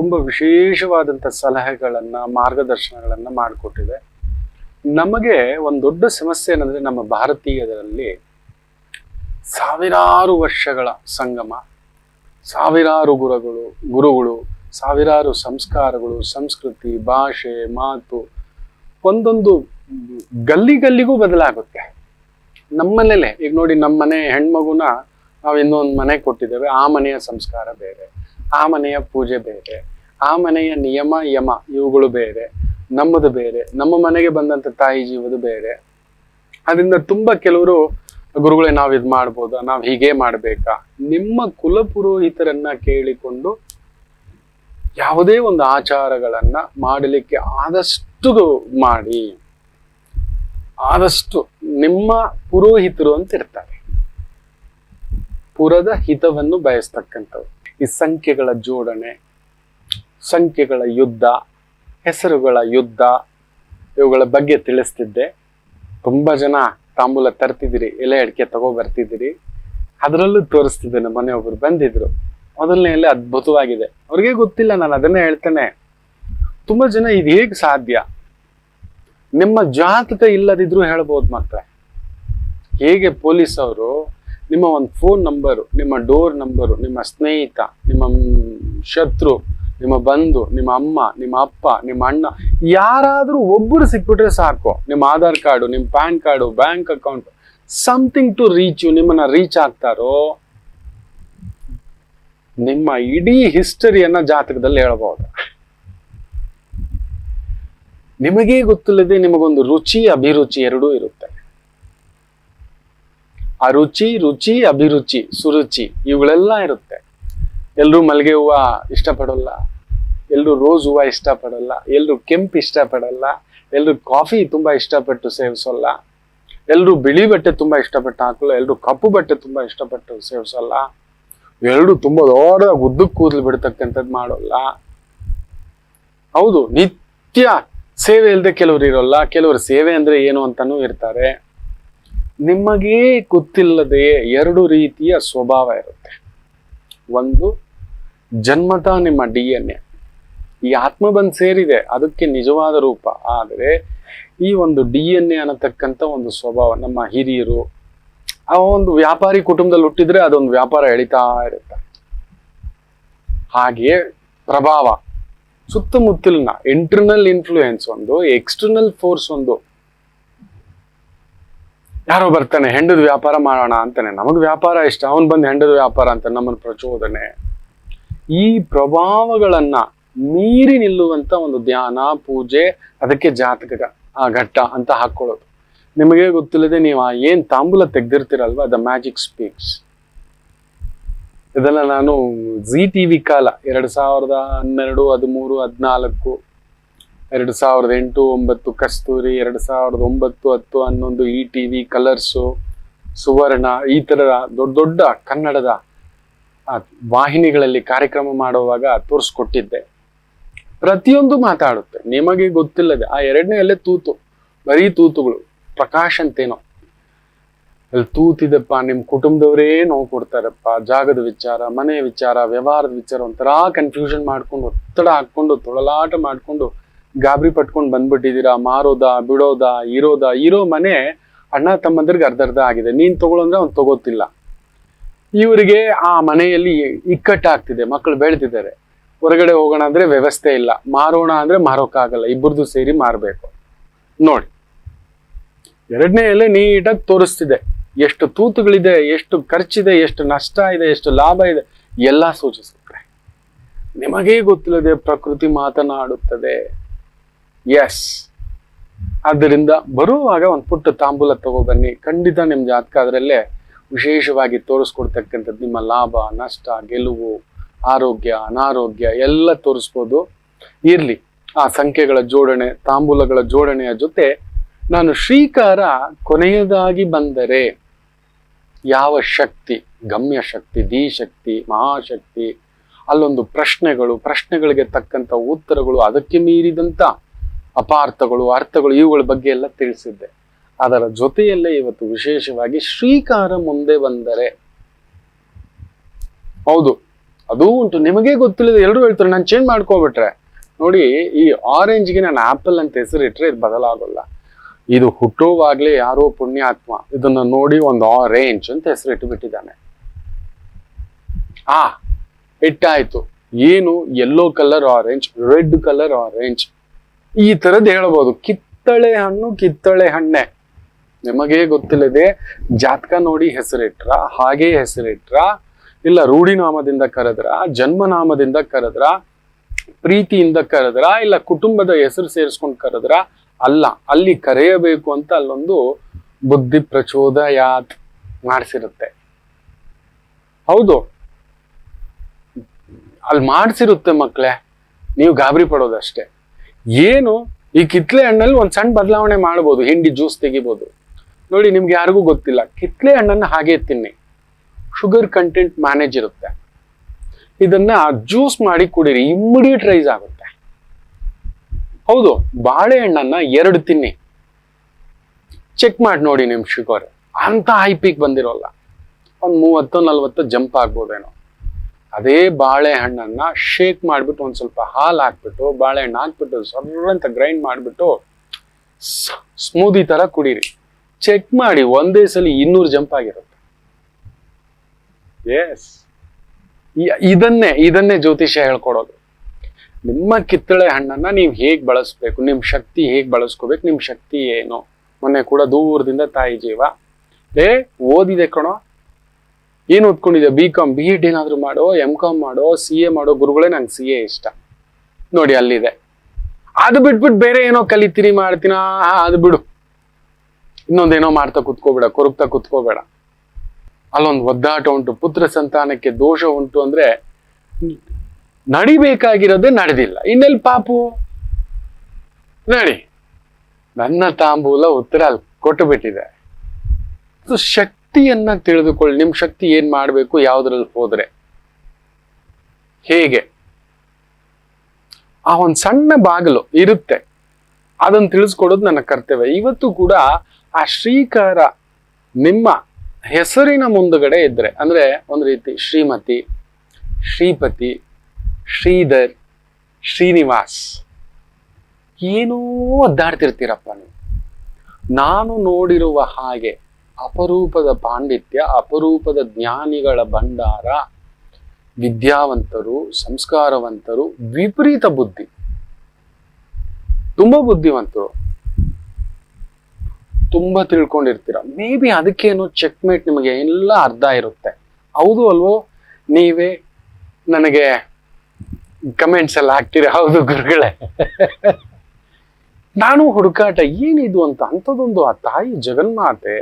ತುಂಬ ವಿಶೇಷವಾದಂಥ ಸಲಹೆಗಳನ್ನು, ಮಾರ್ಗದರ್ಶನಗಳನ್ನು ಮಾಡಿಕೊಟ್ಟಿದೆ. ನಮಗೆ ಒಂದು ದೊಡ್ಡ ಸಮಸ್ಯೆ ಏನಂದ್ರೆ ನಮ್ಮ ಭಾರತೀಯರಲ್ಲಿ ಸಾವಿರಾರು ವರ್ಷಗಳ ಸಂಗಮ, ಸಾವಿರಾರು ಗುರುಗಳು ಗುರುಗಳು, ಸಾವಿರಾರು ಸಂಸ್ಕಾರಗಳು, ಸಂಸ್ಕೃತಿ, ಭಾಷೆ, ಮಾತು ಒಂದೊಂದು ಗಲ್ಲಿ ಗಲ್ಲಿಗೂ ಬದಲಾಗುತ್ತೆ ನಮ್ಮನೇಲೆ ಈಗ ನೋಡಿ ನಮ್ಮ ಮನೆ ಹೆಣ್ಮಗುನ ನಾವು ಇನ್ನೊಂದು ಮನೆ ಕೊಟ್ಟಿದ್ದೇವೆ, ಆ ಮನೆಯ ಸಂಸ್ಕಾರ ಬೇರೆ, ಆ ಮನೆಯ ಪೂಜೆ ಬೇರೆ ಆ ಮನೆಯ ನಿಯಮ, ಯಮ ಇವುಗಳು ಬೇರೆ. ನಮ್ಮದು ಬೇರೆ. ನಮ್ಮ ಮನೆಗೆ ಬಂದಂತ ತಾಯಿ ಜೀವದು ಬೇರೆ. ಅದರಿಂದ ತುಂಬಾ ಕೆಲವರು ಗುರುಗಳೇ ನಾವ್ ಇದ್ ಮಾಡ್ಬೋದಾ, ನಾವ್ ಹೀಗೆ ಮಾಡ್ಬೇಕಾ? ನಿಮ್ಮ ಕುಲ ಪುರೋಹಿತರನ್ನ ಕೇಳಿಕೊಂಡು ಯಾವುದೇ ಒಂದು ಆಚಾರಗಳನ್ನ ಮಾಡಲಿಕ್ಕೆ ಆದಷ್ಟು ಮಾಡಿ. ಆದಷ್ಟು ನಿಮ್ಮ ಪುರೋಹಿತರು ಅಂತ ಇರ್ತಾರೆ ಪುರದ ಹಿತವನ್ನು ಬಯಸ್ತಕ್ಕಂಥವ್ರು. ಈ ಸಂಖ್ಯೆಗಳ ಜೋಡಣೆ ಸಂಖ್ಯೆಗಳ ಯುದ್ಧ, ಹೆಸರುಗಳ ಯುದ್ಧ ಇವುಗಳ ಬಗ್ಗೆ ತಿಳಿಸ್ತಿದ್ದೆ. ತುಂಬ ಜನ ತಾಂಬೂಲ ತರ್ತಿದ್ದೀರಿ, ಎಲೆ ಅಡಿಕೆ ತಗೋ ಬರ್ತಿದ್ದೀರಿ ಅದರಲ್ಲೂ ತೋರಿಸ್ತಿದ್ದೇನೆ ಮನೆಯೊಬ್ಬರು ಬಂದಿದ್ರು. ಮೊದಲನೆಯಲ್ಲಿ ಅದ್ಭುತವಾಗಿದೆ. ಅವ್ರಿಗೆ ಗೊತ್ತಿಲ್ಲ, ನಾನು ಅದನ್ನೇ ಹೇಳ್ತೇನೆ. ತುಂಬ ಜನ ಇದು ಹೇಗೆ ಸಾಧ್ಯ? ನಿಮ್ಮ ಜಾತಕ ಇಲ್ಲದಿದ್ರು ಹೇಳ್ಬೋದು ಮಾತ್ರ. ಹೇಗೆ ಪೊಲೀಸ್ ಅವರು ನಿಮ್ಮ ಒಂದು ಫೋನ್ ನಂಬರು, ನಿಮ್ಮ ಡೋರ್ ನಂಬರು, ನಿಮ್ಮ ಸ್ನೇಹಿತ, ನಿಮ್ಮ ಶತ್ರು ನಿಮ್ಮ ಬಂಧು, ನಿಮ್ಮ ಅಮ್ಮ, ನಿಮ್ಮ ಅಪ್ಪ, ನಿಮ್ಮ ಅಣ್ಣ, ಯಾರಾದ್ರೂ ಒಬ್ಬರು ಸಿಕ್ಬಿಟ್ರೆ ಸಾಕು. ನಿಮ್ಮ ಆಧಾರ್ ಕಾರ್ಡು, ನಿಮ್ಮ pan card, bank account something to reach you ನಿಮ್ಮನ್ನ ರೀಚ್ ಆಗ್ತಾರೋ? ನಿಮ್ಮ ಇಡೀ ಹಿಸ್ಟರಿಯನ್ನ ಜಾತಕದಲ್ಲಿ ಹೇಳ್ಬೋದು. ನಿಮಗೇ ಗೊತ್ತಿಲ್ಲದೆ ನಿಮಗೊಂದು ರುಚಿ, ಅಭಿರುಚಿ ಎರಡೂ ಇರುತ್ತೆ. ಆ ರುಚಿ ರುಚಿ, ಅಭಿರುಚಿ, ಸುರುಚಿ, ಇವುಗಳೆಲ್ಲ ಇರುತ್ತೆ. ಎಲ್ಲರೂ ಮಲ್ಲಿಗೆ ಹೂವ ಇಷ್ಟಪಡಲ್ಲ. ಎಲ್ರೂ ರೋಸ್ ಹೂವ ಇಷ್ಟಪಡಲ್ಲ ಎಲ್ಲರೂ ಕೆಂಪು ಇಷ್ಟಪಡಲ್ಲ ಎಲ್ಲರೂ ಕಾಫಿ ತುಂಬಾ ಇಷ್ಟಪಟ್ಟು ಸೇವಿಸೋಲ್ಲ ಎಲ್ಲರೂ ಬಿಳಿ ಬಟ್ಟೆ ತುಂಬಾ ಇಷ್ಟಪಟ್ಟು ಹಾಕಲ್ಲ ಎಲ್ಲರೂ ಕಪ್ಪು ಬಟ್ಟೆ ತುಂಬಾ ಇಷ್ಟಪಟ್ಟು ಸೇವಿಸಲ್ಲ ಎಲ್ಲರೂ ತುಂಬಾ ದೊಡ್ಡದಾಗಿ ಉದ್ದಕ್ಕೆ ಕೂದಲು ಬಿಡ್ತಕ್ಕಂಥದ್ದು ಮಾಡೋಲ್ಲ. ಹೌದು, ನಿತ್ಯ ಸೇವೆ ಇಲ್ಲದೆ ಕೆಲವರು ಇರೋಲ್ಲ, ಕೆಲವರು ಸೇವೆ ಅಂದ್ರೆ ಏನು ಅಂತಲೂ ಇರ್ತಾರೆ. ನಿಮಗೇ ಗೊತ್ತಿಲ್ಲದೆ ಎರಡು ರೀತಿಯ ಸ್ವಭಾವ ಇರುತ್ತೆ. ಒಂದು, ಜನ್ಮದ ನಿಮ್ಮ ಡಿ ಎನ್ ಎ ಈ ಆತ್ಮ ಬಂದ್ ಸೇರಿದೆ, ಅದಕ್ಕೆ ನಿಜವಾದ ರೂಪ. ಆದರೆ ಈ ಒಂದು ಡಿ ಎನ್ ಎ ಅನ್ನತಕ್ಕಂಥ ಒಂದು ಸ್ವಭಾವ, ನಮ್ಮ ಹಿರಿಯರು, ಆ ಒಂದು ವ್ಯಾಪಾರಿ ಕುಟುಂಬದಲ್ಲಿ ಹುಟ್ಟಿದ್ರೆ ಅದೊಂದು ವ್ಯಾಪಾರ ಎಳಿತಾ ಇರುತ್ತೆ. ಹಾಗೆಯೇ ಪ್ರಭಾವ. ಸುತ್ತಮುತ್ತಲಿನ ಇಂಟರ್ನಲ್ ಇನ್ಫ್ಲೂಯೆನ್ಸ್ ಒಂದು ಎಕ್ಸ್ಟರ್ನಲ್ ಫೋರ್ಸ್ ಒಂದು. ಯಾರೋ ಬರ್ತಾನೆ, ಹೆಂಡದ ವ್ಯಾಪಾರ ಮಾಡೋಣ ಅಂತಾನೆ. ನಮಗ್ ವ್ಯಾಪಾರ ಇಷ್ಟ, ಅವನು ಬಂದು ಹೆಂಡದ ವ್ಯಾಪಾರ ಅಂತ ನಮ್ಮನ್ನು ಪ್ರಚೋದನೆ. ಈ ಪ್ರಭಾವಗಳನ್ನ ಮೀರಿ ನಿಲ್ಲುವಂತ ಒಂದು ಧ್ಯಾನ, ಪೂಜೆ, ಅದಕ್ಕೆ ಜಾತಕ ಆ ಘಟ್ಟ ಅಂತ ಹಾಕೊಳ್ಳೋದು. ನಿಮಗೆ ಗೊತ್ತಿಲ್ಲದೆ ನೀವು ಆ ಏನ್ ತಾಂಬೂಲ ತೆಗ್ದಿರ್ತೀರಲ್ವಾ? ದ ಮ್ಯಾಜಿಕ್ ಸ್ಪೀಕ್ಸ್ ಇದೆಲ್ಲ ನಾನು ಜಿ ಟಿವಿ ಕಾಲ, ಎರಡ್ ಸಾವಿರದ ಹನ್ನೆರಡು, ಹದಿಮೂರು, ಹದಿನಾಲ್ಕು, ಎರಡು ಸಾವಿರದ ಎಂಟು, ಒಂಬತ್ತು ಕಸ್ತೂರಿ, ಎರಡು ಸಾವಿರದ ಒಂಬತ್ತು, ಹತ್ತು, ಹನ್ನೊಂದು E T V, Colors, Suvarna, ಈ ಥರ ದೊಡ್ಡ ದೊಡ್ಡ ಕನ್ನಡದ ವಾಹಿನಿಗಳಲ್ಲಿ ಕಾರ್ಯಕ್ರಮ ಮಾಡುವಾಗ ತೋರಿಸ್ಕೊಟ್ಟಿದ್ದೆ. ಪ್ರತಿಯೊಂದು ಮಾತಾಡುತ್ತೆ. ನಿಮಗೆ ಗೊತ್ತಿಲ್ಲದೆ ಆ ಎರಡನೇ ಅಲ್ಲೇ ತೂತು. ಬರೀ ತೂತುಗಳು. ಪ್ರಕಾಶ್ ಅಂತೇನೋ. ಅಲ್ಲಿ ತೂತಿದಪ್ಪ ನಿಮ್ಮ ಕುಟುಂಬದವರೇ ನೋವು ಕೊಡ್ತಾರಪ್ಪ. ಜಾಗದ ವಿಚಾರ, ಮನೆ ವಿಚಾರ, ವ್ಯವಹಾರದ ವಿಚಾರ ಒಂಥರ ಕನ್ಫ್ಯೂಷನ್ ಮಾಡ್ಕೊಂಡು, ಒತ್ತಡ ಹಾಕೊಂಡು ತೊಳಲಾಟ ಮಾಡ್ಕೊಂಡು, ಗಾಬರಿ ಪಟ್ಕೊಂಡು ಬಂದ್ಬಿಟ್ಟಿದ್ದೀರಾ? ಮಾರೋದಾ, ಬಿಡೋದಾ, ಇರೋದಾ? ಇರೋ ಮನೆ ಅಣ್ಣ ತಮ್ಮಂದ್ರಿಗೆ ಅರ್ಧ ಆಗಿದೆ. ನೀನ್ ತಗೊಳಂದ್ರೆ ಅವ್ನು ತಗೋತಿಲ್ಲ. ಇವರಿಗೆ ಆ ಮನೆಯಲ್ಲಿ ಇಕ್ಕಟ್ಟಾಗ್ತಿದೆ. ಮಕ್ಕಳು ಬೆಳ್ತಿದ್ದಾರೆ ಹೊರಗಡೆ ಹೋಗೋಣ ಅಂದ್ರೆ ವ್ಯವಸ್ಥೆ ಇಲ್ಲ. ಮಾರೋಣ ಅಂದ್ರೆ ಮಾರೋಕ್ಕಾಗಲ್ಲ. ಇಬ್ಬರದು ಸೇರಿ ಮಾರಬೇಕು. ನೋಡಿ. ಎರಡನೇ ಎಲೆ ನೀಟಾಗಿ ತೋರಿಸ್ತಿದೆ. ಎಷ್ಟು ತೂತುಗಳಿದೆ, ಎಷ್ಟು ಖರ್ಚಿದೆ, ಎಷ್ಟು ನಷ್ಟ ಇದೆ, ಎಷ್ಟು ಲಾಭ ಇದೆ, ಎಲ್ಲ ಸೂಚಿಸುತ್ತೆ. ನಿಮಗೇ ಗೊತ್ತಿಲ್ಲದೆ ಪ್ರಕೃತಿ ಮಾತನಾಡುತ್ತದೆ. ಎಸ್ ಆದ್ದರಿಂದ ಬರುವಾಗ ಒಂದು ಪುಟ್ಟ ತಾಂಬೂಲ ತಗೋ ಬನ್ನಿ. ಖಂಡಿತ ನಿಮ್ಮ ಜಾತಕ ಅದರಲ್ಲೇ ವಿಶೇಷವಾಗಿ ತೋರಿಸ್ಕೊಡ್ತಕ್ಕಂಥದ್ದು ನಿಮ್ಮ ಲಾಭ, ನಷ್ಟ, ಗೆಲುವು. ಆರೋಗ್ಯ, ಅನಾರೋಗ್ಯ ಎಲ್ಲ ತೋರಿಸ್ಬೋದು. ಇರ್ಲಿ, ಆ ಸಂಖ್ಯೆಗಳ ಜೋಡಣೆ, ತಾಂಬೂಲಗಳ ಜೋಡಣೆಯ ಜೊತೆ ನಾನು ಶ್ರೀಕಾರ ಕೊನೆಯದಾಗಿ ಬಂದರೆ ಯಾವ ಶಕ್ತಿ ಗಮ್ಯ ಶಕ್ತಿ ದಿ ಶಕ್ತಿ ಮಹಾಶಕ್ತಿ, ಅಲ್ಲೊಂದು ಪ್ರಶ್ನೆಗಳು, ಪ್ರಶ್ನೆಗಳಿಗೆ ತಕ್ಕಂಥ ಉತ್ತರಗಳು ಅದಕ್ಕೆ ಮೀರಿದಂತ ಅಪಾರ್ಥಗಳು, ಅರ್ಥಗಳು ಇವುಗಳ ಬಗ್ಗೆ ಎಲ್ಲ ತಿಳಿಸಿದ್ದೆ. ಅದರ ಜೊತೆಯಲ್ಲೇ ಇವತ್ತು ವಿಶೇಷವಾಗಿ ಶ್ರೀಕಾರ ಮುಂದೆ ಬಂದರೆ. ಹೌದು. ಅದು ಉಂಟು. ನಿಮಗೆ ಗೊತ್ತಿಲ್ಲದ ಎಲ್ಲರೂ ಹೇಳ್ತಾರೆ. ನಾನು ಚೇಂಜ್ ಮಾಡ್ಕೊಬಿಟ್ರೆ. ನೋಡಿ, ಈ ಆರೆಂಜ್ಗೆ ನಾನು ಆಪಲ್ ಅಂತ ಹೆಸರಿಟ್ರೆ ಇದು ಬದಲಾಗಲ್ಲ. ಇದು ಹುಟ್ಟೋವಾಗ್ಲೇ ಯಾರೋ ಪುಣ್ಯಾತ್ಮ. ಇದನ್ನ ನೋಡಿ ಒಂದು ಆರೆಂಜ್ ಅಂತ ಹೆಸರಿಟ್ಟು ಬಿಟ್ಟಿದ್ದಾನೆ. ಆ ಇಟ್ಟಾಯ್ತು ಏನು? Yellow colour orange red colour orange ಈ ತರದ್ ಹೇಳ್ಬೋದು. ಕಿತ್ತಳೆ ಹಣ್ಣು, ಕಿತ್ತಳೆ ಹಣ್ಣೆ. ನಿಮಗೆ ಗೊತ್ತಿಲ್ಲದೆ ಜಾತಕ ನೋಡಿ ಹೆಸರಿಟ್ರ, ಹಾಗೆ ಹೆಸರಿಟ್ರ. ಇಲ್ಲ, ರೂಢಿನಾಮದಿಂದ ಕರೆದ್ರ, ಜನ್ಮನಾಮದಿಂದ ಕರೆದ್ರ, ಪ್ರೀತಿಯಿಂದ ಕರೆದ್ರ, ಇಲ್ಲ, ಕುಟುಂಬದ ಹೆಸರು ಸೇರಿಸ್ಕೊಂಡು ಕರೆದ್ರ, ಅಲ್ಲ, ಅಲ್ಲಿ ಕರೆಯಬೇಕು ಅಂತ ಅಲ್ಲೊಂದು ಬುದ್ಧಿ ಪ್ರಚೋದಯಾತ್ ಮಾಡಿಸಿರುತ್ತೆ. ಹೌದು. ಅಲ್ಲಿ ಮಾಡಿಸಿರುತ್ತೆ ಮಕ್ಕಳೇ ನೀವು ಗಾಬರಿ ಪಡೋದಷ್ಟೇ. ಏನು, ಈ ಕಿತ್ಲೆ ಹಣ್ಣಲ್ಲಿ ಒಂದ್ ಸಣ್ಣ ಬದಲಾವಣೆ ಮಾಡ್ಬೋದು, ಹಿಂಡಿ ಜ್ಯೂಸ್ ತೆಗಿಬೋದು. ನೋಡಿ, ನಿಮ್ಗೆ ಯಾರಿಗೂ ಗೊತ್ತಿಲ್ಲ, ಕಿತ್ಲೆ ಹಣ್ಣನ್ನು ಹಾಗೆ ತಿನ್ನಿ. ಶುಗರ್ ಕಂಟೆಂಟ್ ಮ್ಯಾನೇಜ್ ಇರುತ್ತೆ. ಇದನ್ನ ಜ್ಯೂಸ್ ಮಾಡಿ ಕುಡಿರಿ ಇಮ್ಮಿಡಿಯೇಟ್ ರೈಸ್ ಆಗುತ್ತೆ. ಹೌದು, ಬಾಳೆಹಣ್ಣನ್ನ ಎರಡು ತಿನ್ನಿ. ಚೆಕ್ ಮಾಡಿ ನೋಡಿ ನಿಮ್ ಶುಗರ್. ಅಂತ ಹೈ ಪೀಕ್ ಬಂದಿರೋಲ್ಲ. ಒಂದು ಮೂವತ್ತು ನಲ್ವತ್ತು ಜಂಪ್ ಆಗ್ಬೋದೇನೋ. ಅದೇ ಬಾಳೆಹಣ್ಣನ್ನ ಶೇಕ್ ಮಾಡಿಬಿಟ್ಟು ಒಂದು ಸ್ವಲ್ಪ ಹಾಲು ಹಾಕ್ಬಿಟ್ಟು, ಬಾಳೆಹಣ್ಣು ಹಾಕ್ಬಿಟ್ಟು ಸರ್ರ ಅಂತ ಗ್ರೈಂಡ್ ಮಾಡಿಬಿಟ್ಟು ಸ್ಮೂದಿ ಥರ ಕುಡೀರಿ. ಚೆಕ್ ಮಾಡಿ, ಒಂದೇ ಸಲ ಇನ್ನೂರು ಜಂಪ್ ಆಗಿರುತ್ತೆ. ಎಸ್ ಇದನ್ನೇ ಇದನ್ನೇ ಜ್ಯೋತಿಷ್ಯ ಹೇಳ್ಕೊಡೋದು. ನಿಮ್ಮ ಕಿತ್ತಳೆ ಹಣ್ಣನ್ನ ನೀವು ಹೇಗ್ ಬಳಸ್ಬೇಕು, ನಿಮ್ ಶಕ್ತಿ ಹೇಗ್ ಬಳಸ್ಕೋಬೇಕು, ನಿಮ್ ಶಕ್ತಿ ಏನು? ಮೊನ್ನೆ ಕೂಡ ದೂರದಿಂದ ತಾಯಿ ಜೀವ. ಏ ಓದಿದೆ ಕಣೋ. ಏನು ಓದ್ಕೊಂಡಿದ್ದೆ ಬಿ ಕಾಮ್ ಬಿ ಎಡ್ ಏನಾದ್ರು ಮಾಡೋ ಎಂ ಕಾಮ್ ಮಾಡೋ ಸಿ ಎ ಮಾಡೋ ಗುರುಗಳೇ ನಂಗೆ ಸಿ ಎ ಇಷ್ಟ. ನೋಡಿ, ಅಲ್ಲಿದೆ. ಅದು ಬಿಟ್ಬಿಟ್ಟು ಬೇರೆ ಏನೋ ಕಲಿತೀರಿ ಮಾಡ್ತೀನ? ಅದು ಬಿಡು. ಇನ್ನೊಂದೇನೋ ಮಾಡ್ತಾ ಕುತ್ಕೋಬೇಡ, ಕೊರಗ್ತಾ ಕುತ್ಕೋಬೇಡ. ಅಲ್ಲೊಂದು ಒದ್ದಾಟ ಉಂಟು. ಪುತ್ರ ಸಂತಾನಕ್ಕೆ ದೋಷ ಉಂಟು ಅಂದ್ರೆ ನಡಿಬೇಕಾಗಿರೋದೇ ನಡೆದಿಲ್ಲ. ಇನ್ನೆಲ್ಲಿ ಪಾಪು? ನಡಿ. ನನ್ನ ತಾಂಬೂಲ ಉತ್ತರ ಅಲ್ಲಿ ಕೊಟ್ಟು ಬಿಟ್ಟಿದೆ ಶಕ್ತಿಯನ್ನ ತಿಳಿದುಕೊಳ್ಳಿ. ನಿಮ್ ಶಕ್ತಿ ಏನ್ ಮಾಡ್ಬೇಕು, ಯಾವ್ದ್ರಲ್ಲಿ ಹೋದ್ರೆ. ಹೇಗೆ? ಆ ಒಂದು ಸಣ್ಣ ಬಾಗಿಲು ಇರುತ್ತೆ. ಅದನ್ನ ತಿಳಿಸ್ಕೊಡೋದು ನನ್ನ ಕರ್ತವ್ಯ. ಇವತ್ತು ಕೂಡ ಆ ಶ್ರೀಕಾರ ನಿಮ್ಮ ಹೆಸರಿನ ಮುಂದುಗಡೆ ಇದ್ದರೆ ಅಂದ್ರೆ ಒಂದು ರೀತಿ ಶ್ರೀಮತಿ, ಶ್ರೀಪತಿ, ಶ್ರೀಧರ್, ಶ್ರೀನಿವಾಸ್. ಏನೋ ಒದ್ದಾಡ್ತಿರ್ತೀರಪ್ಪ ನೀವು. ನಾನು ನೋಡಿರುವ ಹಾಗೆ ಅಪರೂಪದ ಪಾಂಡಿತ್ಯ, ಅಪರೂಪದ ಜ್ಞಾನಿಗಳ ಭಂಡಾರ, ವಿದ್ಯಾವಂತರು, ಸಂಸ್ಕಾರವಂತರು, ವಿಪರೀತ ಬುದ್ಧಿ. ತುಂಬಾ ಬುದ್ಧಿವಂತರು. ತುಂಬಾ ತಿಳ್ಕೊಂಡಿರ್ತೀರ? ಮೇ ಬಿ ಅದಕ್ಕೇನು ಚೆಕ್ಮೇಟ್ ನಿಮಗೆ ಎಲ್ಲ ಅರ್ಧ ಇರುತ್ತೆ. ಹೌದು ಅಲ್ವೋ? ನೀವೇ ನನಗೆ ಕಮೆಂಟ್ಸ್ ಎಲ್ಲ ಹಾಕ್ತೀರಿ? ಹೌದು ಗುರುಗಳೇ. ನಾನು ಹುಡುಕಾಟ ಏನಿದು ಅಂತ ಅಂಥದ್ದೊಂದು ಆ ತಾಯಿ ಜಗನ್ಮಾತೆ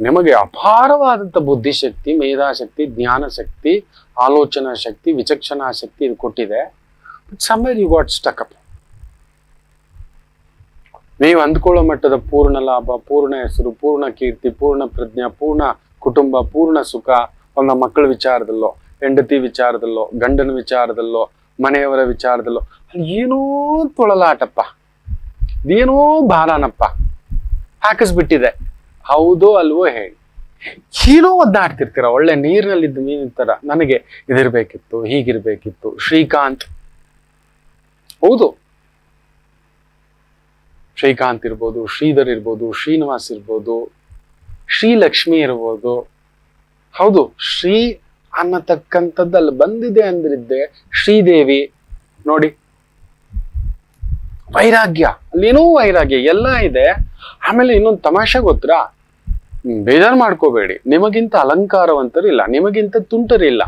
ನಿಮಗೆ ಅಪಾರವಾದಂಥ ಬುದ್ಧಿಶಕ್ತಿ, ಮೇಧಾಶಕ್ತಿ ಜ್ಞಾನ ಶಕ್ತಿ ಆಲೋಚನಾ ಶಕ್ತಿ ವಿಚಕ್ಷಣಾ ಶಕ್ತಿ ಇದು ಕೊಟ್ಟಿದೆ. Somewhere you got stuck up ನೀವು ಅಂದ್ಕೊಳ್ಳೋ ಮಟ್ಟದ ಪೂರ್ಣ ಲಾಭ, ಪೂರ್ಣ ಹೆಸರು, ಪೂರ್ಣ ಕೀರ್ತಿ, ಪೂರ್ಣ ಪ್ರಜ್ಞೆ, ಪೂರ್ಣ ಕುಟುಂಬ, ಪೂರ್ಣ ಸುಖ ಒಂದು ಮಕ್ಕಳ ವಿಚಾರದಲ್ಲೋ, ಹೆಂಡತಿ ವಿಚಾರದಲ್ಲೋ, ಗಂಡನ ವಿಚಾರದಲ್ಲೋ, ಮನೆಯವರ ವಿಚಾರದಲ್ಲೋ, ಅಲ್ಲಿ ಏನೋ ತೊಳಲಾಟಪ್ಪ ಏನೋ ಭಾರನಪ್ಪ. ಹಾಕಿಸ್ಬಿಟ್ಟಿದೆ. ಹೌದೋ ಅಲ್ವೋ ಹೇಳಿ ಏನೋ ಒದ್ದಾಡ್ತಿರ್ತೀರ, ಒಳ್ಳೆ ನೀರಿನಲ್ಲಿದ್ದ ಮೀನಿನ ತರ ನನಗೆ ಇದಿರ್ಬೇಕಿತ್ತು, ಹೀಗಿರ್ಬೇಕಿತ್ತು, ಶ್ರೀಕಾಂತ್. ಹೌದು. ಶ್ರೀಕಾಂತ್ ಇರ್ಬೋದು, ಶ್ರೀಧರ್ ಇರ್ಬೋದು, ಶ್ರೀನಿವಾಸ್ ಇರ್ಬೋದು, ಶ್ರೀಲಕ್ಷ್ಮಿ ಇರ್ಬೋದು. ಹೌದು, ಶ್ರೀ ಅನ್ನತಕ್ಕಂಥದ್ದಲ್ಲಿ ಬಂದಿದೆ ಅಂದ್ರಿದ್ದೆ ಶ್ರೀದೇವಿ, ನೋಡಿ. ವೈರಾಗ್ಯ, ಅಲ್ಲೇನೋ ವೈರಾಗ್ಯ, ಎಲ್ಲ ಇದೆ. ಆಮೇಲೆ ಇನ್ನೊಂದು ತಮಾಷೆ ಗೊತ್ತಾ? ಬೇಜಾರು ಮಾಡ್ಕೋಬೇಡಿ. ನಿಮಗಿಂತ ಅಲಂಕಾರವಂತರು ಇಲ್ಲ ನಿಮಗಿಂತ ತುಂಟರು ಇಲ್ಲ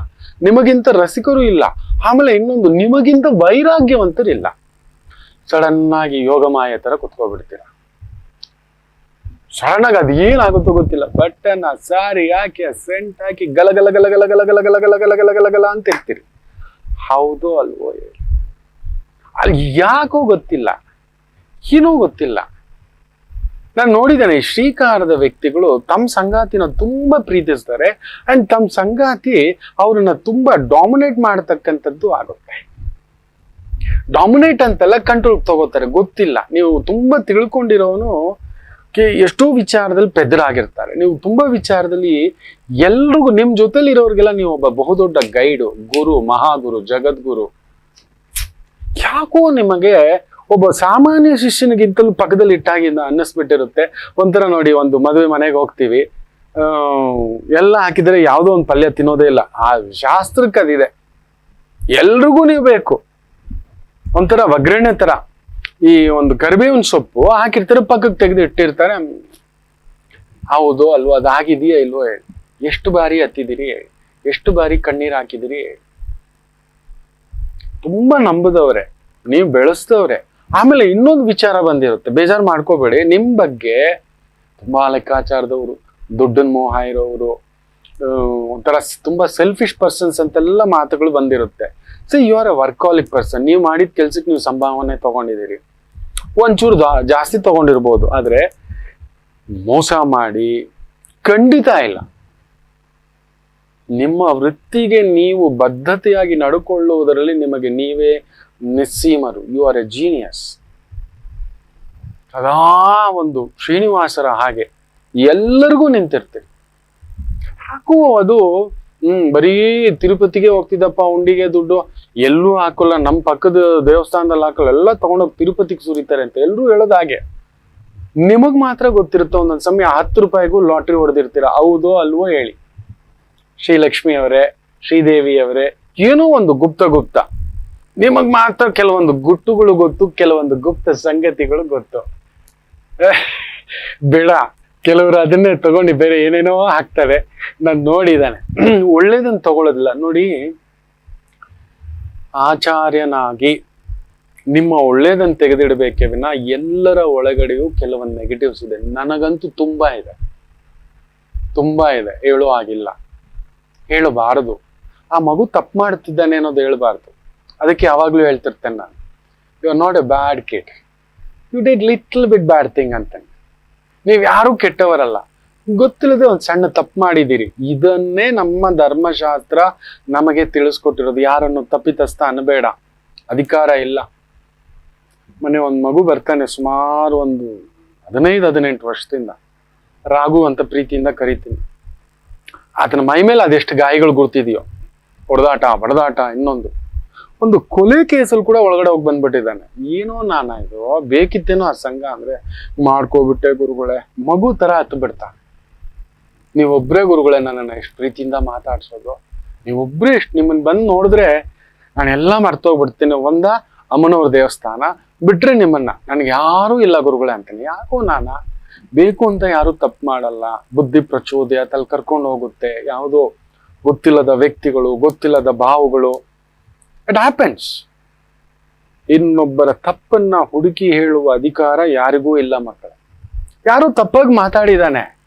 ನಿಮಗಿಂತ ರಸಿಕರು ಇಲ್ಲ, ಆಮೇಲೆ ಇನ್ನೊಂದು ನಿಮಗಿಂತ ವೈರಾಗ್ಯವಂತರು ಇಲ್ಲ ಸಡನ್ ಆಗಿ ಯೋಗ ಮಾಯ ತರ ಕುತ್ಕೊಬಿಡ್ತೀರ ಸಡನ್ ಆಗಿ ಅದು ಏನಾಗುತ್ತೋ ಗೊತ್ತಿಲ್ಲ ಬಟ್ಟನ್ನ ಸಾರಿ ಹಾಕಿ ಸೆಂಟ್ ಹಾಕಿ ಗಲ ಗಲ ಗಲ ಗಲ ಗಲ ಗಲ ಗಲ ಗಲ ಗಲ ಗಲ ಗಲ ಅಂತ ಇರ್ತೀರಿ ಹೌದು ಅಲ್ವೋ ಹೇಳಿ ಅಲ್ಲಿ ಯಾಕೋ ಗೊತ್ತಿಲ್ಲ ಏನೂ ಗೊತ್ತಿಲ್ಲ ನಾನು ನೋಡಿದ್ದೇನೆ ಶ್ರೀಕಾರದ ವ್ಯಕ್ತಿಗಳು ತಮ್ಮ ಸಂಗಾತಿನ ತುಂಬಾ ಪ್ರೀತಿಸ್ತಾರೆ ಅಂಡ್ ತಮ್ಮ ಸಂಗಾತಿ ಅವ್ರನ್ನ ತುಂಬಾ ಡಾಮಿನೇಟ್ ಮಾಡತಕ್ಕಂಥದ್ದು ಆಗುತ್ತೆ ಡಾಮಿನೇಟ್ ಅಂತೆಲ್ಲ ಕಂಟ್ರೋಲ್ ತಗೋತಾರೆ, ಗೊತ್ತಿಲ್ಲ. ನೀವು ತುಂಬ ತಿಳ್ಕೊಂಡಿರೋನು ಎಷ್ಟೋ ವಿಚಾರದಲ್ಲಿ ಪೆದ್ರಾಗಿರ್ತಾರೆ ನೀವು ತುಂಬ ವಿಚಾರದಲ್ಲಿ ಎಲ್ರಿಗೂ ನಿಮ್ಮ ಜೊತೆಲಿ ಇರೋರಿಗೆಲ್ಲ ನೀವು ಒಬ್ಬ ಬಹುದೊಡ್ಡ ಗೈಡು ಗುರು, ಮಹಾಗುರು, ಜಗದ್ಗುರು. ಯಾಕೋ ನಿಮಗೆ ಒಬ್ಬ ಸಾಮಾನ್ಯ ಶಿಷ್ಯನಿಗಿಂತಲೂ ಪಕ್ಕದಲ್ಲಿ ಇಟ್ಟಾಗಿಂದ ಅನ್ನಿಸ್ಬಿಟ್ಟಿರುತ್ತೆ. ಒಂಥರ ನೋಡಿ ಒಂದು ಮದುವೆ ಮನೆಗೆ ಹೋಗ್ತೀವಿ. ಎಲ್ಲ ಹಾಕಿದ್ರೆ ಯಾವುದೋ ಒಂದು ಪಲ್ಯ ತಿನ್ನೋದೇ ಇಲ್ಲ. ಆ ಶಾಸ್ತ್ರಕ್ಕೆ ಅದಿದೆ ಎಲ್ರಿಗೂ ನೀವು ಬೇಕು. ಒಂಥರ ಒಗ್ಗರಣೆ ತರ ಈ ಒಂದು ಕರಿಬೇವಿನ ಸೊಪ್ಪು ಹಾಕಿರ್ತಾರೆ ಪಕ್ಕಕ್ಕೆ ತೆಗೆದು ಇಟ್ಟಿರ್ತಾರೆ. ಹೌದು, ಅಲ್ವೋ? ಅದಾಗಿದೆಯಾ ಇಲ್ವೋ ಹೇಳಿ. ಎಷ್ಟು ಬಾರಿ ಹತ್ತಿದಿರಿ ಎಷ್ಟು ಬಾರಿ ಕಣ್ಣೀರ್ ಹಾಕಿದಿರಿ ಹೇಳಿ. ತುಂಬಾ ನಂಬದವ್ರೆ. ನೀವು ಬೆಳೆಸ್ತವ್ರೆ. ಆಮೇಲೆ ಇನ್ನೊಂದು ವಿಚಾರ ಬಂದಿರುತ್ತೆ. ಬೇಜಾರು ಮಾಡ್ಕೋಬೇಡಿ. ನಿಮ್ಮ ಬಗ್ಗೆ ತುಂಬಾ ಲೆಕ್ಕಾಚಾರದವರು, ದುಡ್ಡನ್ ಮೋಹ ಇರೋರು ಒಂಥರ ತುಂಬಾ ಸೆಲ್ಫಿಶ್ ಪರ್ಸನ್ಸ್ ಅಂತೆಲ್ಲ ಮಾತುಗಳು ಬಂದಿರುತ್ತೆ. So you are a workaholic person ನೀವು ಮಾಡಿದ ಕೆಲ್ಸಕ್ಕೆ ನೀವು ಸಂಭಾವನೆ ತಗೊಂಡಿದ್ದೀರಿ. ಒಂಚೂರು ಜಾಸ್ತಿ ತಗೊಂಡಿರ್ಬೋದು. ಆದರೆ ಮೋಸ ಮಾಡಿ ಖಂಡಿತ ಇಲ್ಲ. ನಿಮ್ಮ ವೃತ್ತಿಗೆ ನೀವು ಬದ್ಧತೆಯಾಗಿ ನಡ್ಕೊಳ್ಳುವುದರಲ್ಲಿ ನಿಮಗೆ ನೀವೇ ನಿಸ್ಸೀಮರು. ಯು ಆರ್ ಎ ಜೀನಿಯಸ್ ಸದಾ ಒಂದು ಶ್ರೀನಿವಾಸರ ಹಾಗೆ ಎಲ್ಲರಿಗೂ ನಿಂತಿರ್ತೀರಿ. ಹಾಗೂ ಅದು ಹ್ಮ್, ಬರೀ ತಿರುಪತಿಗೆ ಹೋಗ್ತಿದ್ದಪ್ಪ, ಉಂಡಿಗೆ ದುಡ್ಡು, ಎಲ್ಲೂ ಹಾಕೋಲ್ಲ ನಮ್ಮ ಪಕ್ಕದ ದೇವಸ್ಥಾನದಲ್ಲಿ ಹಾಕೋಲ್ಲ, ಎಲ್ಲ ತಗೊಂಡೋಗಿ ತಿರುಪತಿಗೆ ಸುರಿತಾರೆ ಅಂತ ಎಲ್ಲರೂ ಹೇಳೋದು ಹಾಗೆ. ನಿಮಗ್ ಮಾತ್ರ ಗೊತ್ತಿರುತ್ತೆ ಒಂದೊಂದ್ ಸಮಯ ಹತ್ತು ರೂಪಾಯಿಗೂ ಲಾಟ್ರಿ ಹೊಡೆದಿರ್ತೀರ? ಹೌದೋ ಅಲ್ವೋ ಹೇಳಿ. ಶ್ರೀಲಕ್ಷ್ಮಿ ಅವರೇ ಶ್ರೀದೇವಿ ಅವರೇ ಏನೋ ಒಂದು ಗುಪ್ತ ಗುಪ್ತ. ನಿಮಗ್ ಮಾತ್ರ ಕೆಲವೊಂದು ಗುಟ್ಟುಗಳು ಗೊತ್ತು, ಕೆಲವೊಂದು ಗುಪ್ತ ಸಂಗತಿಗಳು ಗೊತ್ತು. ಬೇಡ. ಕೆಲವರು ಅದನ್ನೇ ತಗೊಂಡು ಬೇರೆ ಏನೇನೋ ಹಾಕ್ತಾರೆ. ನಾನು ನೋಡಿದ್ದಾನೆ ಒಳ್ಳೇದನ್ನ ತಗೊಳ್ಳೋದಿಲ್ಲ ನೋಡಿ, ಆಚಾರ್ಯನಾಗಿ ನಿಮ್ಮ ಒಳ್ಳೇದನ್ನ ತೆಗೆದಿಡಬೇಕೇ ವಿನ ಎಲ್ಲರ ಒಳಗಡೆಯೂ ಕೆಲವೊಂದು ನೆಗೆಟಿವ್ಸ್ ಇದೆ. ನನಗಂತೂ ತುಂಬಾ ಇದೆ. ತುಂಬಾ ಇದೆ. ಹೇಳೋ ಆಗಿಲ್ಲ ಹೇಳಬಾರದು. ಆ ಮಗು ತಪ್ಪು ಮಾಡ್ತಿದ್ದಾನೆ ಅನ್ನೋದು ಹೇಳ್ಬಾರ್ದು. ಅದಕ್ಕೆ ಯಾವಾಗಲೂ ಹೇಳ್ತಿರ್ತೇನೆ ನಾನು. You are not a bad kid you did little bit bad thing ಅಂತ. ನೀವು ಯಾರು ಕೆಟ್ಟವರಲ್ಲ. ಗೊತ್ತಿಲ್ಲದೆ ಒಂದು ಸಣ್ಣ ತಪ್ಪು ಮಾಡಿದ್ದೀರಿ. ಇದನ್ನೇ ನಮ್ಮ ಧರ್ಮಶಾಸ್ತ್ರ ನಮಗೆ ತಿಳಿಸ್ಕೊಟ್ಟಿರೋದು. ಯಾರನ್ನು ತಪ್ಪಿತಸ್ಥ ಅನ್ಬೇಡ ಅಧಿಕಾರ ಇಲ್ಲ. ಮನೆ ಒಂದು ಮಗು ಬರ್ತಾನೆ ಸುಮಾರು ಒಂದು ಹದಿನೈದು, ಹದಿನೆಂಟು ವರ್ಷದಿಂದ. ರಾಘು ಅಂತ ಪ್ರೀತಿಯಿಂದ ಕರಿತೀನಿ. ಆತನ ಮೈ ಮೇಲೆ ಅದೆಷ್ಟು ಗಾಯಗಳು ಗುರ್ತಿದೆಯೋ. ಹೊಡೆದಾಟ, ಬಡದಾಟ ಇನ್ನೊಂದು. ಒಂದು ಕೊಲೆ ಕೇಸಲ್ಲಿ ಕೂಡ ಒಳಗಡೆ ಹೋಗಿ ಬಂದ್ಬಿಟ್ಟಿದ್ದಾನೆ. ಏನೋ ನಾನು ಇದು, ಬೇಕಿತ್ತೇನೋ ಆ ಸಂಘ ಅಂದ್ರೆ ಮಾಡ್ಕೋಬಿಟ್ಟೆ ಗುರುಗಳೇ, ಮಗು ತರ ಹತ್ತು ಬಿಡ್ತಾನೆ. ನೀವೊಬ್ರೇ ಗುರುಗಳೇ ನನ್ನನ್ನು ಎಷ್ಟು ಪ್ರೀತಿಯಿಂದ ಮಾತಾಡ್ಸೋದು. ನೀವೊಬ್ರೇ ಎಷ್ಟು ನಿಮ್ಮನ್ನ ಬಂದು ನೋಡಿದ್ರೆ ನಾನೆಲ್ಲ ಮರ್ತೋಗ್ಬಿಡ್ತೀನಿ. ಒಂದ ಅಮ್ಮನವ್ರ ದೇವಸ್ಥಾನ, ಬಿಟ್ರೆ ನಿಮ್ಮನ್ನ. ನನಗೆ ಯಾರೂ ಇಲ್ಲ ಗುರುಗಳೇ ಅಂತೀನಿ. ಯಾಕೋ ನಾನ? ಬೇಕು ಅಂತ ಯಾರು ತಪ್ಪು ಮಾಡಲ್ಲ. ಬುದ್ಧಿ ಪ್ರಚೋದಯ ತಲೆ ಕರ್ಕೊಂಡು ಹೋಗುತ್ತೆ. ಯಾವುದೋ ಗೊತ್ತಿಲ್ಲದ ವ್ಯಕ್ತಿಗಳು, ಗೊತ್ತಿಲ್ಲದ ಭಾವಗಳು ಇಟ್ ಹ್ಯಾಪನ್ಸ್ ಇನ್ನೊಬ್ಬರ ತಪ್ಪನ್ನ ಹುಡುಕಿ ಹೇಳುವ ಅಧಿಕಾರ ಯಾರಿಗೂ ಇಲ್ಲ ಮಕ್ಕಳ. ಯಾರು ತಪ್ಪಾಗಿ ಮಾತಾಡಿದಾನೆ.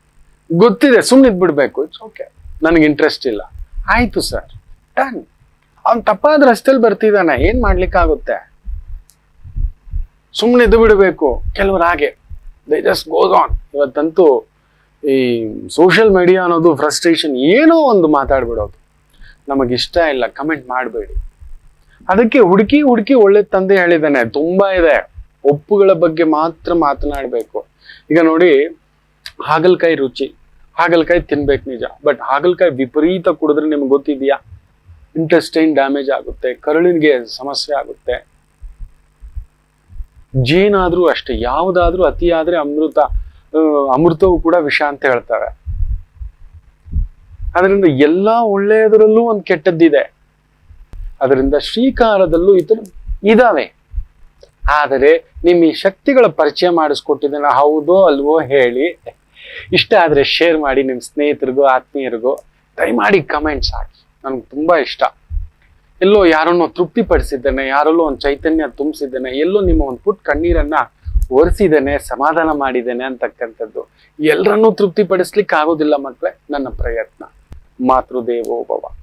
ಗೊತ್ತಿದೆ ಸುಮ್ಮನೆ ಇದ್ಬಿಡ್ಬೇಕು ಇಟ್ಸ್ ಓಕೆ ನನಗೆ ಇಂಟ್ರೆಸ್ಟ್ ಇಲ್ಲ. ಆಯ್ತು ಸರ್ ಡನ್ ಅವ್ನು ತಪ್ಪಾದ ರಸ್ತೆಲಿ ಬರ್ತಿದ್ದಾನೆ ಏನ್ ಮಾಡ್ಲಿಕ್ಕಾಗುತ್ತೆ? ಸುಮ್ಮನೆ ಇದು ಬಿಡಬೇಕು. ಕೆಲವರು ಹಾಗೆ. ದೇ ಜಸ್ಟ್ ಗೋಸ್ ಆನ್ ಇವತ್ತಂತೂ ಈ ಸೋಷಿಯಲ್ ಮೀಡಿಯಾ ಅನ್ನೋದು ಫ್ರಸ್ಟ್ರೇಷನ್ ಏನೋ ಒಂದು ಮಾತಾಡ್ಬಿಡೋದು. ನಮಗಿಷ್ಟ ಇಲ್ಲ. ಕಮೆಂಟ್ ಮಾಡಬೇಡಿ. ಅದಕ್ಕೆ ಹುಡುಕಿ ಹುಡುಕಿ ಒಳ್ಳೆ ತಂದೆ ಹೇಳಿದ್ದಾನೆ. ತುಂಬಾ ಇದೆ. ಒಪ್ಪುಗಳ ಬಗ್ಗೆ ಮಾತ್ರ ಮಾತನಾಡಬೇಕು. ಈಗ ನೋಡಿ, ಹಾಗಲಕಾಯಿ ರುಚಿ. ಹಾಗಲಕಾಯಿ ತಿನ್ಬೇಕು ನಿಜ. ಬಟ್ ಹಾಗಲಕಾಯಿ ವಿಪರೀತ ಕುಡಿದ್ರೆ ನಿಮ್ಗೆ ಗೊತ್ತಿದೆಯಾ? ಇಂಟೆಸ್ಟೈನ್ ಡ್ಯಾಮೇಜ್ ಆಗುತ್ತೆ. ಕರುಳಿಗೆ ಸಮಸ್ಯೆ ಆಗುತ್ತೆ. ಜೇನಾದ್ರೂ ಅಷ್ಟೇ, ಯಾವುದಾದ್ರೂ ಅತಿಯಾದ್ರೆ ಅಮೃತ ಅಮೃತವು ಕೂಡ ವಿಷ ಅಂತ ಹೇಳ್ತಾರೆ. ಅದರಿಂದ ಎಲ್ಲಾ ಒಳ್ಳೆಯದರಲ್ಲೂ ಒಂದು ಕೆಟ್ಟದ್ದಿದೆ. ಅದರಿಂದ ಶ್ರೀಕಾರದಲ್ಲೂ ಇತರ ಇದಾವೆ. ಆದರೆ ನಿಮ್ಮ ಈ ಶಕ್ತಿಗಳ ಪರಿಚಯ ಮಾಡಿಸ್ಕೊಟ್ಟಿದ್ದೇನೆ ಹೌದೋ ಅಲ್ವೋ ಹೇಳಿ. ಇಷ್ಟ ಆದರೆ ಶೇರ್ ಮಾಡಿ ನಿಮ್ಮ ಸ್ನೇಹಿತರಿಗೂ, ಆತ್ಮೀಯರಿಗೂ, ದಯಮಾಡಿ ಕಮೆಂಟ್ಸ್ ಹಾಕಿ. ನನಗೆ ತುಂಬಾ ಇಷ್ಟ. ಎಲ್ಲೋ ಯಾರನ್ನೋ ತೃಪ್ತಿಪಡಿಸಿದ್ದೇನೆ, ಯಾರಲ್ಲೋ ಒಂದು ಚೈತನ್ಯ ತುಂಬಿಸಿದ್ದೇನೆ, ಎಲ್ಲೋ ನಿಮ್ಮ ಒಂದು ಪುಟ್ ಕಣ್ಣೀರನ್ನ ಒರೆಸಿದ್ದೇನೆ, ಸಮಾಧಾನ ಮಾಡಿದ್ದೇನೆ ಅಂತಕ್ಕಂಥದ್ದು. ಎಲ್ಲರನ್ನೂ ತೃಪ್ತಿಪಡಿಸ್ಲಿಕ್ಕೆ ಆಗೋದಿಲ್ಲ ಮಕ್ಕಳೇ ನನ್ನ ಪ್ರಯತ್ನ. ಮಾತೃದೇವೋ ಭವ.